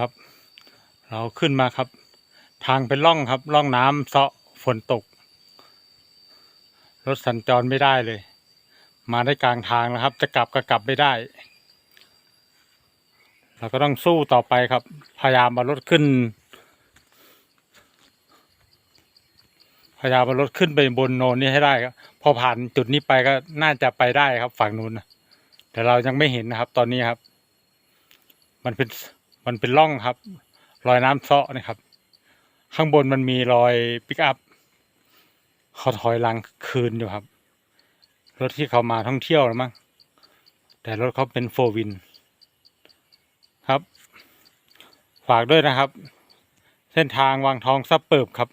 ครับ เราขึ้นมาครับ ทางเป็นร่องครับร่องน้ำเซาะฝนตก รถสัญจรไม่ได้เลย มาได้กลางทางแล้วครับ จะกลับก็กลับไม่ได้ เราก็ต้องสู้ต่อไปครับ พยายามเอารถขึ้น พยายามเอารถขึ้นไปบนโนนนี้ให้ได้ครับพอผ่านจุดนี้ไปก็น่าจะไปได้ครับฝั่งนู้นแต่เรายังไม่เห็นนะครับ ตอนนี้ครับ มันเป็น มันเป็นร่องครับ รอยน้ำเซาะนะครับ ข้างบนมันมีรอยปิกอัพเขาถอยหลังคืนอยู่ครับ รถที่เขามาท่องเที่ยวแล้วมั้งแต่รถเขาเป็นโฟวิน ครับ ฝากด้วยนะครับ เส้นทางวังทองซับเปิบครับ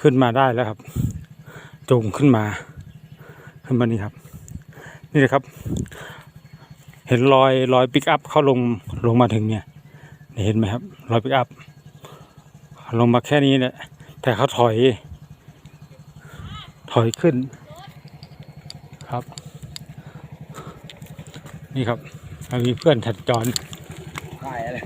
ขึ้นมาได้แล้วครับจูงขึ้นมาขึ้นมานี่ครับ นี่เลยครับ เห็นรอยรอยปิกอัพเข้าลงลงมาถึงเนี่ยเห็นไหมครับรอยปิกอัพลงมาแค่นี้เนี่ยแต่เขาถอย ถอยขึ้นครับ นี่ครับมีเพื่อนถัดจอะไร